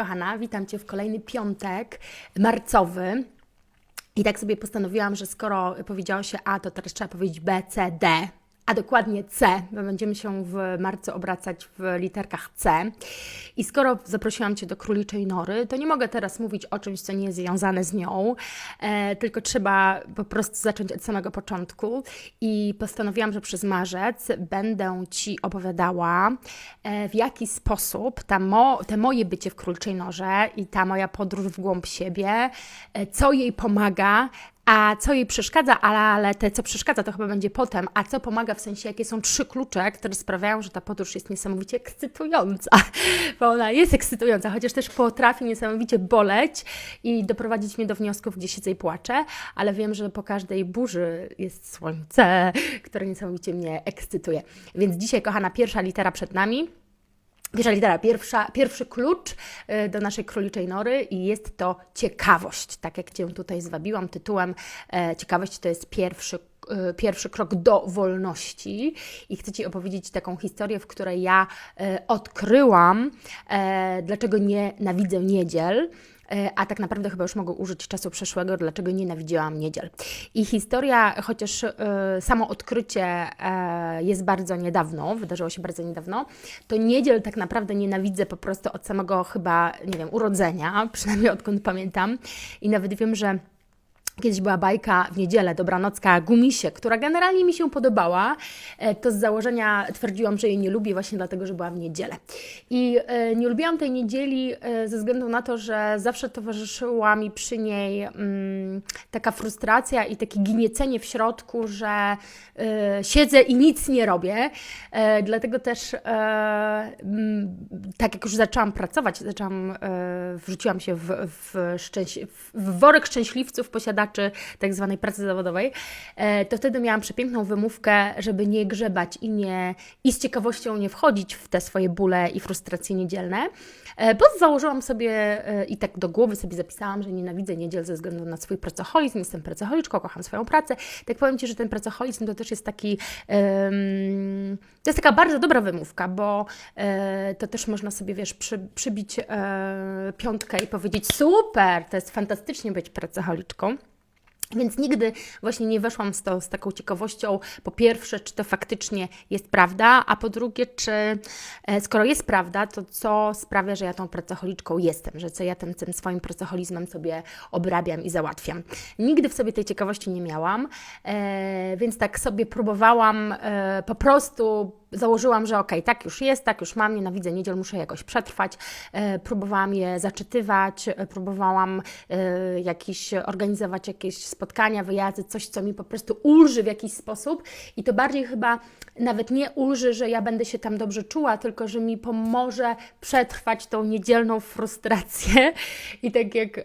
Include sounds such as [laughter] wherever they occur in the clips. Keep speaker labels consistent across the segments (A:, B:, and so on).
A: kochana, witam Cię w kolejny piątek marcowy. I tak sobie postanowiłam, że skoro powiedziało się A, to teraz trzeba powiedzieć B, C, D, a dokładnie C, bo będziemy się w marcu obracać w literkach C. I skoro zaprosiłam Cię do króliczej nory, to nie mogę teraz mówić o czymś, co nie jest związane z nią, e, tylko trzeba po prostu zacząć od samego początku. I postanowiłam, że przez marzec będę Ci opowiadała, e, w jaki sposób ta mo te moje bycie w króliczej norze i ta moja podróż w głąb siebie, e, co jej pomaga, a co jej przeszkadza, ale, te, co przeszkadza, to chyba będzie potem, a co pomaga, w sensie, jakie są trzy klucze, które sprawiają, że ta podróż jest niesamowicie ekscytująca, [laughs] bo ona jest ekscytująca, chociaż też potrafi niesamowicie boleć i doprowadzić mnie do wniosków, gdzie siedzę i płaczę, ale wiem, że po każdej burzy jest słońce, które niesamowicie mnie ekscytuje. Więc dzisiaj, kochana, pierwsza litera przed nami. Pierwsza litera, pierwsza, pierwszy klucz y, do naszej króliczej nory i jest to ciekawość. Tak jak Cię tutaj zwabiłam tytułem, e, ciekawość to jest pierwszy e, pierwszy krok do wolności i chcę Ci opowiedzieć taką historię, w której ja e, odkryłam, dlaczego nienawidzę niedziel E, a tak naprawdę chyba już mogę użyć czasu przeszłego, dlaczego nienawidziłam niedziel. I historia, chociaż y, samo odkrycie y, jest bardzo niedawno, wydarzyło się bardzo niedawno, to niedziel tak naprawdę nienawidzę po prostu od samego chyba, nie wiem, urodzenia, [laughs] przynajmniej odkąd pamiętam. I nawet wiem, że Kiedyś była bajka w niedzielę, dobranocka Gumisie, która generalnie mi się podobała. E, to z założenia twierdziłam, że jej nie lubię właśnie dlatego, że była w niedzielę. I e, nie lubiłam tej niedzieli e, ze względu na to, że zawsze towarzyszyła mi przy niej mm, taka frustracja i takie gniecenie w środku, że siedzę i nic nie robię. Dlatego też mm, tak jak już zaczęłam pracować, zaczęłam, wrzuciłam się w, w, w worek szczęśliwców posiadaczy czy tak zwanej pracy zawodowej, e, to wtedy miałam przepiękną wymówkę, żeby nie grzebać i, nie, i z ciekawością nie wchodzić w te swoje bóle i frustracje niedzielne, e, bo założyłam sobie e, i tak do głowy sobie zapisałam, że nienawidzę niedziel ze względu na swój pracoholizm, jestem pracocholiczką, kocham swoją pracę. Tak powiem Ci, że ten pracoholizm to też jest taki, um, to jest taka bardzo dobra wymówka, bo e, to też można sobie, wiesz, przy, przybić e, piątkę i powiedzieć super, to jest fantastycznie być pracocholiczką. Więc nigdy właśnie nie weszłam z, to, z taką ciekawością, po pierwsze, czy to faktycznie jest prawda, a po drugie, czy e, skoro jest prawda, to co sprawia, że ja tą pracocholiczką jestem, że co ja tym, tym swoim pracoholizmem sobie obrabiam i załatwiam. Nigdy w sobie tej ciekawości nie miałam, e, więc tak sobie próbowałam e, po prostu założyłam, że okej, okay, tak już jest, tak już mam, nienawidzę niedziel, muszę jakoś przetrwać. E, próbowałam je zaczytywać, e, próbowałam e, jakiś, organizować jakieś spotkania, wyjazdy, coś, co mi po prostu ulży w jakiś sposób i to bardziej chyba nawet nie ulży, że ja będę się tam dobrze czuła, tylko że mi pomoże przetrwać tą niedzielną frustrację. I tak jak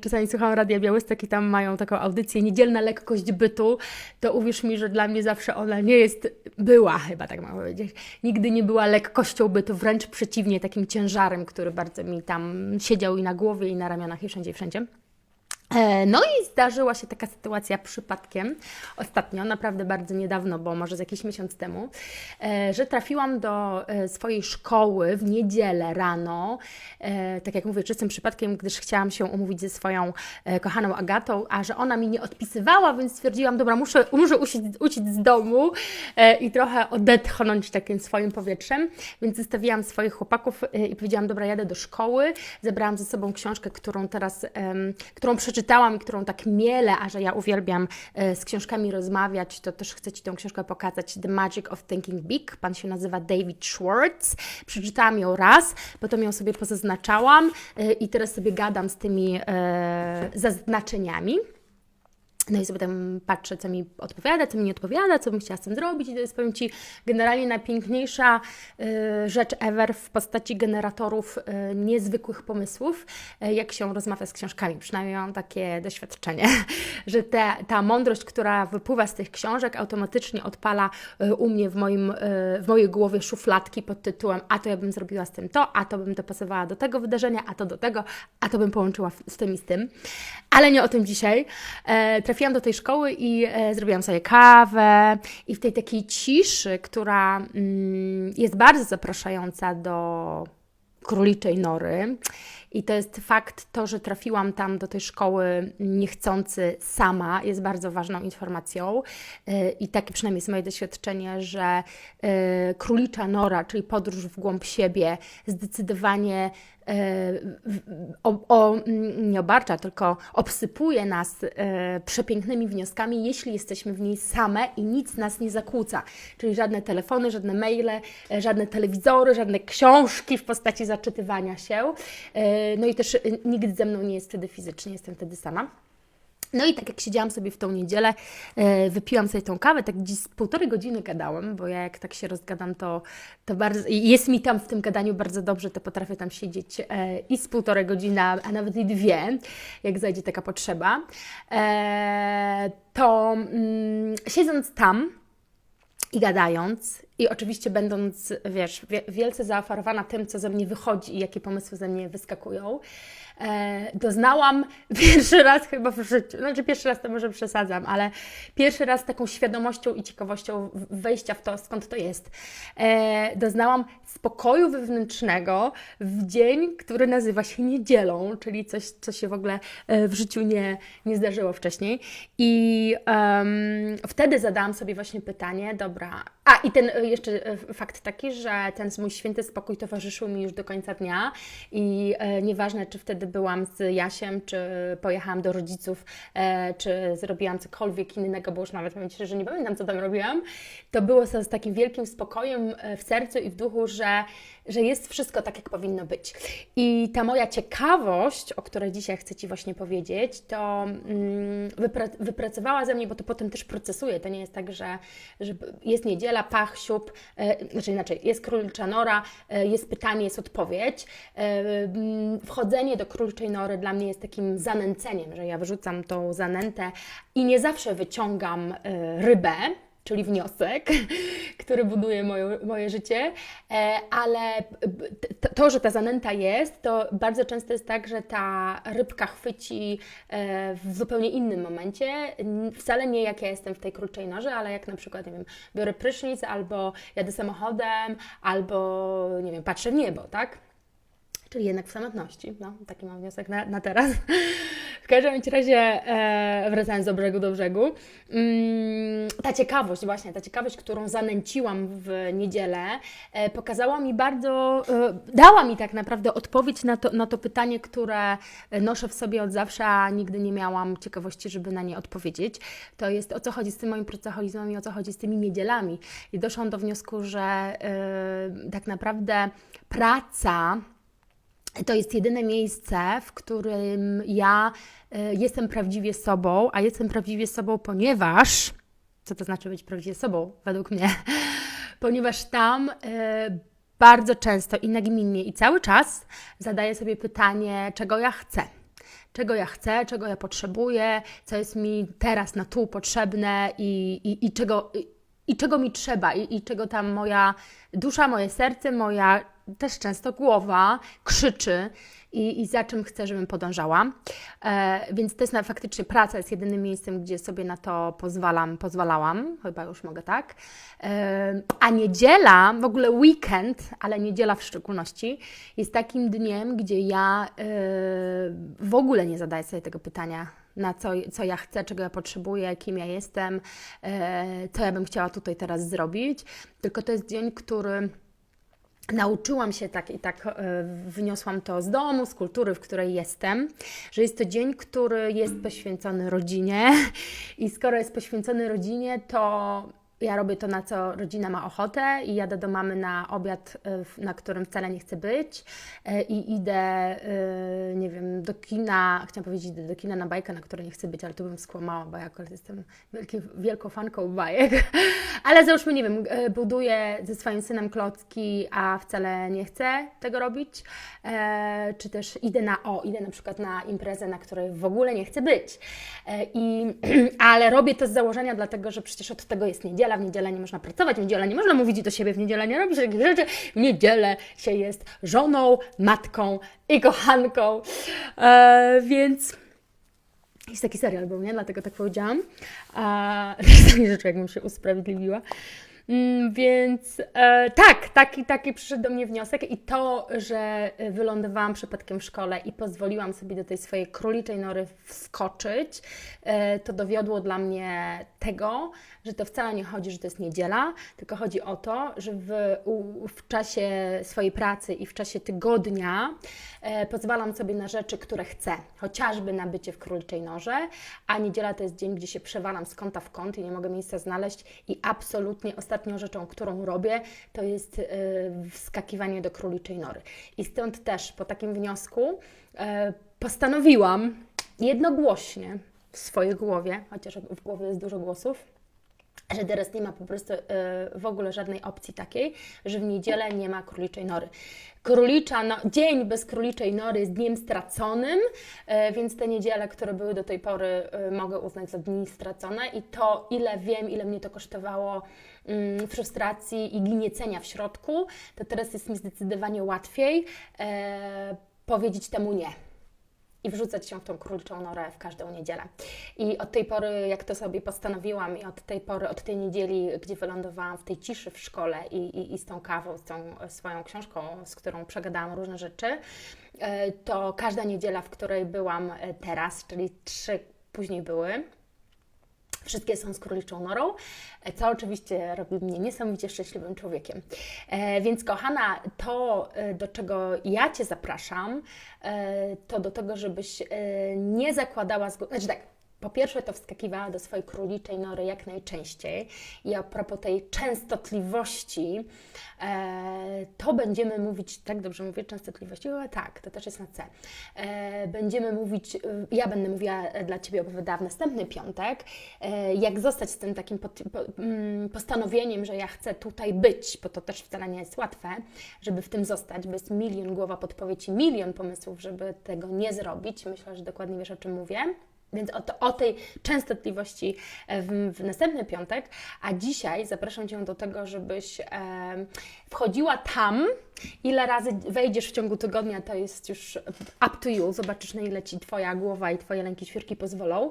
A: czasami słucham Radia Białystok i tam mają taką audycję Niedzielna lekkość bytu, to uwierz mi, że dla mnie zawsze ona nie jest, była chyba tak mam powiedzieć, nigdy nie była lekkością bytu, wręcz przeciwnie, takim ciężarem, który bardzo mi tam siedział i na głowie, i na ramionach, i wszędzie, i wszędzie. E, no i zdarzyła się taka sytuacja przypadkiem, ostatnio, naprawdę bardzo niedawno, bo może z jakiś miesiąc temu, e, że trafiłam do e, swojej szkoły w niedzielę rano, tak jak mówię, czystym przypadkiem, gdyż chciałam się umówić ze swoją kochaną Agatą, a że ona mi nie odpisywała, więc stwierdziłam, dobra, muszę, muszę uciec, z domu i trochę odetchnąć takim swoim powietrzem, więc zostawiłam swoich chłopaków i powiedziałam, dobra, jadę do szkoły, zebrałam ze sobą książkę, którą teraz, którą przeczytałam, przeczytałam i którą tak miele, a że ja uwielbiam e, z książkami rozmawiać, to też chcę Ci tę książkę pokazać. The Magic of Thinking Big. Pan się nazywa David Schwartz. Przeczytałam ją raz, potem ją sobie pozaznaczałam e, i teraz sobie gadam z tymi e, zaznaczeniami. No i sobie tam patrzę, co mi odpowiada, co mi nie odpowiada, co bym chciała z tym zrobić. I to jest, powiem Ci, generalnie najpiękniejsza y, rzecz ever w postaci generatorów y, niezwykłych pomysłów, y, jak się rozmawia z książkami. Przynajmniej mam takie doświadczenie, [laughs] że te, ta mądrość, która wypływa z tych książek, automatycznie odpala y, u mnie w, moim, y, w mojej głowie szufladki pod tytułem a to ja bym zrobiła z tym to, a to bym dopasowała do tego wydarzenia, a to do tego, a to bym połączyła z tym i z tym. Ale nie o tym dzisiaj. E, trafiłam do tej szkoły i e, zrobiłam sobie kawę i w tej takiej ciszy, która mm, jest bardzo zapraszająca do króliczej nory, I to jest fakt, to, że trafiłam tam do tej szkoły niechcący sama, jest bardzo ważną informacją. Y, I takie przynajmniej jest moje doświadczenie, że y, królicza nora, czyli podróż w głąb siebie, zdecydowanie y, o, o, nie obarcza, tylko obsypuje nas przepięknymi wnioskami, jeśli jesteśmy w niej same i nic nas nie zakłóca. Czyli żadne telefony, żadne maile, żadne telewizory, żadne książki w postaci zaczytywania się. No i też nikt ze mną nie jest wtedy fizycznie, jestem wtedy sama. No i tak jak siedziałam sobie w tą niedzielę, e, wypiłam sobie tą kawę, tak gdzieś z półtorej godziny gadałam, bo ja jak tak się rozgadam, to, to bardzo, jest mi tam w tym gadaniu bardzo dobrze, to potrafię tam siedzieć e, i z półtorej godziny, a nawet i dwie, jak zajdzie taka potrzeba. E, to mm, siedząc tam i gadając, i oczywiście będąc, wiesz, wielce zaoferowana tym, co ze mnie wychodzi i jakie pomysły ze mnie wyskakują, e, doznałam [laughs] pierwszy raz chyba w życiu, znaczy pierwszy raz to może przesadzam, ale pierwszy raz taką świadomością i ciekawością wejścia w to, skąd to jest. E, doznałam spokoju wewnętrznego w dzień, który nazywa się niedzielą, czyli coś, co się w ogóle e, w życiu nie, nie zdarzyło wcześniej. I um, wtedy zadałam sobie właśnie pytanie, dobra, a i ten e, jeszcze e, fakt taki, że ten mój święty spokój towarzyszył mi już do końca dnia i e, nieważne, czy wtedy byłam z Jasiem, czy pojechałam do rodziców, e, czy zrobiłam cokolwiek innego, bo już nawet mówię że nie pamiętam, co tam robiłam, to było z takim wielkim spokojem e, w sercu i w duchu, że, że jest wszystko tak, jak powinno być. I ta moja ciekawość, o której dzisiaj chcę Ci właśnie powiedzieć, to mm, wypra wypracowała ze mnie, bo to potem też procesuję. To nie jest tak, że, że jest niedziela, pach, siup, e, znaczy inaczej, jest królicza nora, e, jest pytanie, jest odpowiedź. E, mm, wchodzenie do króliczej nory dla mnie jest takim zanęceniem, że ja wyrzucam tą zanętę i nie zawsze wyciągam rybę, czyli wniosek, [laughs] który buduje moje, moje życie, e, ale to, że ta zanęta jest, to bardzo często jest tak, że ta rybka chwyci e, w zupełnie innym momencie, wcale nie jak ja jestem w tej krótszej noży, ale jak na przykład, nie wiem, biorę prysznic, albo jadę samochodem, albo, nie wiem, patrzę w niebo, tak? Czyli jednak w samotności. No, taki mam wniosek na, na teraz. W każdym razie, e, wracając do brzegu do brzegu, mm, ta ciekawość, właśnie ta ciekawość, którą zanęciłam w niedzielę, e, pokazała mi bardzo, e, dała mi tak naprawdę odpowiedź na to, na to pytanie, które noszę w sobie od zawsze, a nigdy nie miałam ciekawości, żeby na nie odpowiedzieć. To jest o co chodzi z tym moim pracoholizmem i o co chodzi z tymi niedzielami. I doszłam do wniosku, że e, tak naprawdę praca, to jest jedyne miejsce, w którym ja y, jestem prawdziwie sobą, a jestem prawdziwie sobą, ponieważ, co to znaczy być prawdziwie sobą, według mnie, [laughs] ponieważ tam y, bardzo często i nagminnie i cały czas zadaję sobie pytanie, czego ja chcę. Czego ja chcę, czego ja potrzebuję, co jest mi teraz na tu potrzebne i, i, i czego, i, i czego mi trzeba, i, i czego tam moja dusza, moje serce, moja też często głowa krzyczy i, i za czym chce, żebym podążała. E, więc to jest na, faktycznie praca jest jedynym miejscem, gdzie sobie na to pozwalam, pozwalałam, chyba już mogę tak. E, a niedziela, w ogóle weekend, ale niedziela w szczególności, jest takim dniem, gdzie ja e, w ogóle nie zadaję sobie tego pytania, na co, co ja chcę, czego ja potrzebuję, kim ja jestem, e, co ja bym chciała tutaj teraz zrobić. Tylko to jest dzień, który Nauczyłam się tak i tak, e, wyniosłam to z domu, z kultury, w której jestem, że jest to dzień, który jest poświęcony rodzinie. [laughs] I skoro jest poświęcony rodzinie, to ja robię to, na co rodzina ma ochotę i jadę do mamy na obiad, e, na którym wcale nie chcę być e, i idę, e, nie wiem, do kina, chciałam powiedzieć, idę do kina na bajkę, na której nie chcę być, ale tu bym skłamała, bo ja akurat jestem wielki, wielką fanką bajek, [laughs] ale załóżmy, nie wiem, buduję ze swoim synem klocki, a wcale nie chcę tego robić, czy też idę na, o, idę na przykład na imprezę, na której w ogóle nie chcę być, I, [clears throat] ale robię to z założenia, dlatego, że przecież od tego jest niedziela, niedziela, w niedzielę nie można pracować, w niedzielę nie można mówić do siebie, w niedzielę nie robić takich rzeczy, w niedzielę się jest żoną, matką i kochanką. E, więc jest taki serial był, nie? Dlatego tak powiedziałam. [laughs] Takie rzeczy, jakbym się usprawiedliwiła. Mm, Więc e, tak, taki, taki przyszedł do mnie wniosek i to, że e, wylądowałam przypadkiem w szkole i pozwoliłam sobie do tej swojej króliczej nory wskoczyć, e, to dowiodło dla mnie tego, że to wcale nie chodzi, że to jest niedziela, tylko chodzi o to, że w, u, w czasie swojej pracy i w czasie tygodnia e, pozwalam sobie na rzeczy, które chcę, chociażby na bycie w króliczej norze, a niedziela to jest dzień, gdzie się przewalam z kąta w kąt i nie mogę miejsca znaleźć i absolutnie ostatnią rzeczą, którą robię, to jest e, wskakiwanie do króliczej nory. I stąd też po takim wniosku e, postanowiłam jednogłośnie w swojej głowie, chociaż w głowie jest dużo głosów, że teraz nie ma po prostu e, w ogóle żadnej opcji takiej, że w niedzielę nie ma króliczej nory. Królicza, no, dzień bez króliczej nory jest dniem straconym, e, więc te niedziele, które były do tej pory, e, mogę uznać za dni stracone i to, ile wiem, ile mnie to kosztowało mm, frustracji i gniecenia w środku, to teraz jest mi zdecydowanie łatwiej powiedzieć temu nie wrzucać się w tą króliczą norę w każdą niedzielę. I od tej pory, jak to sobie postanowiłam, i od tej pory, od tej niedzieli, gdzie wylądowałam w tej ciszy w szkole i, i, i z tą kawą, z tą swoją książką, z którą przegadałam różne rzeczy, e, to każda niedziela, w której byłam e, teraz, czyli trzy później były, Wszystkie są z króliczą norą, e, co oczywiście robi mnie niesamowicie szczęśliwym człowiekiem. E, więc, kochana, to e, do czego ja Cię zapraszam, e, to do tego, żebyś e, nie zakładała. Znaczy tak, po pierwsze, to wskakiwała do swojej króliczej nory jak najczęściej. I a propos tej częstotliwości, e, to będziemy mówić, tak dobrze mówię, częstotliwości? O, tak, to też jest na C. E, będziemy mówić, e, ja będę mówiła dla Ciebie, opowiadała w następny piątek, e, jak zostać z tym takim pot, po, mm, postanowieniem, że ja chcę tutaj być, bo to też wcale nie jest łatwe, żeby w tym zostać, bo jest milion głowa podpowiedzi, milion pomysłów, żeby tego nie zrobić. Myślę, że dokładnie wiesz, o czym mówię. Więc o, to, o tej częstotliwości e, w, w, następny piątek, a dzisiaj zapraszam Cię do tego, żebyś e, wchodziła tam, ile razy wejdziesz w ciągu tygodnia, to jest już up to you, zobaczysz na ile Ci Twoja głowa i Twoje lęki świerki pozwolą.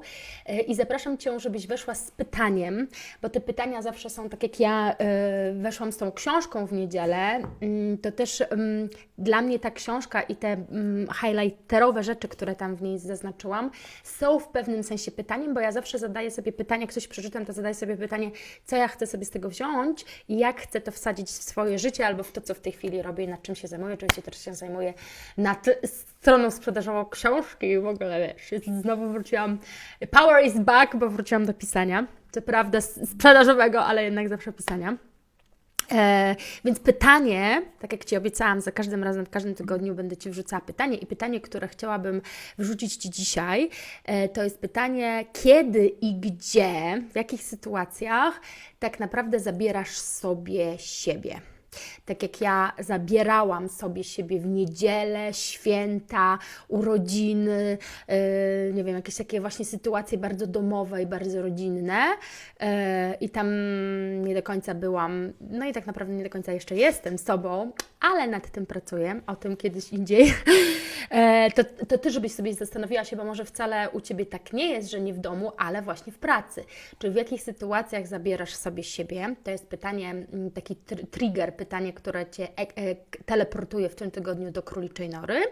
A: I zapraszam Cię, żebyś weszła z pytaniem, bo te pytania zawsze są, tak jak ja e, weszłam z tą książką w niedzielę, mm, to też mm, dla mnie ta książka i te mm, highlighterowe rzeczy, które tam w niej zaznaczyłam, są w pewnym sensie pytaniem, bo ja zawsze zadaję sobie pytanie, jak coś przeczytam, to zadaję sobie pytanie, co ja chcę sobie z tego wziąć i jak chcę to wsadzić w swoje życie albo w to, co w tej chwili robię i nad czym się zajmuję. Oczywiście też się zajmuję nad stroną sprzedażową książki i w ogóle, wiesz, znowu wróciłam, power is back, bo wróciłam do pisania, co prawda sprzedażowego, ale jednak zawsze pisania. E, więc pytanie, tak jak Ci obiecałam, za każdym razem, w każdym tygodniu będę Ci wrzucała pytanie i pytanie, które chciałabym wrzucić Ci dzisiaj, e, to jest pytanie, kiedy i gdzie, w jakich sytuacjach tak naprawdę zabierasz sobie siebie tak jak ja zabierałam sobie siebie w niedzielę, święta, urodziny, yy, nie wiem, jakieś takie właśnie sytuacje bardzo domowe i bardzo rodzinne yy, i tam nie do końca byłam, no i tak naprawdę nie do końca jeszcze jestem sobą, ale nad tym pracuję, o tym kiedyś indziej, yy, [laughs] to, to Ty, żebyś sobie zastanowiła się, bo może wcale u Ciebie tak nie jest, że nie w domu, ale właśnie w pracy. Czy w jakich sytuacjach zabierasz sobie siebie? To jest pytanie, taki tr trigger, pytanie, które Cię e e teleportuje w tym tygodniu do króliczej nory.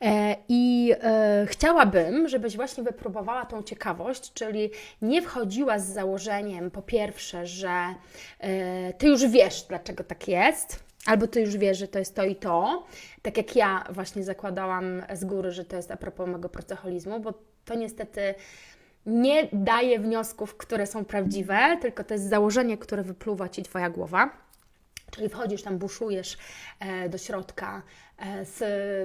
A: E I e, chciałabym, żebyś właśnie wypróbowała tą ciekawość, czyli nie wchodziła z założeniem, po pierwsze, że e, Ty już wiesz, dlaczego tak jest, albo Ty już wiesz, że to jest to i to, tak jak ja właśnie zakładałam z góry, że to jest a propos mego pracoholizmu, bo to niestety nie daje wniosków, które są prawdziwe, tylko to jest założenie, które wypluwa Ci Twoja głowa. Czyli wchodzisz tam, buszujesz e, do środka e, z,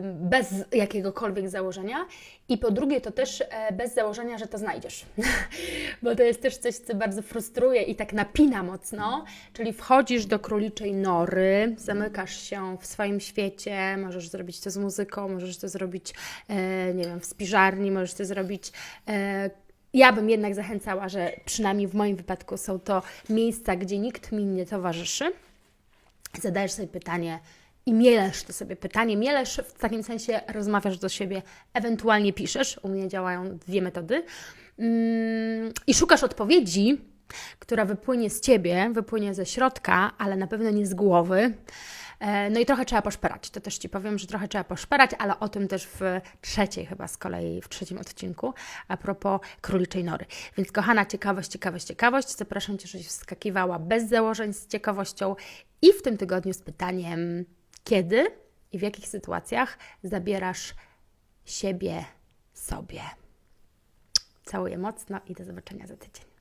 A: bez jakiegokolwiek założenia. I po drugie, to też e, bez założenia, że to znajdziesz. [laughs] Bo to jest też coś, co bardzo frustruje i tak napina mocno. Czyli wchodzisz do króliczej nory, zamykasz się w swoim świecie, możesz zrobić to z muzyką, możesz to zrobić, nie wiem, w spiżarni, możesz to zrobić ja bym jednak zachęcała, że przynajmniej w moim wypadku są to miejsca, gdzie nikt mi nie towarzyszy zadajesz sobie pytanie i mielesz to sobie pytanie. Mielesz w takim sensie rozmawiasz do siebie, ewentualnie piszesz. U mnie działają dwie metody. Mm, I szukasz odpowiedzi, która wypłynie z ciebie, wypłynie ze środka, ale na pewno nie z głowy. E, No i trochę trzeba poszperać. To też Ci powiem, że trochę trzeba poszperać, ale o tym też w trzeciej chyba z kolei, w trzecim odcinku, a propos króliczej nory. Więc kochana, ciekawość, ciekawość, ciekawość. Zapraszam Cię, żebyś wskakiwała bez założeń z ciekawością i w tym tygodniu z pytaniem, kiedy i w jakich sytuacjach zabierasz siebie sobie. Całuję mocno i do zobaczenia za tydzień.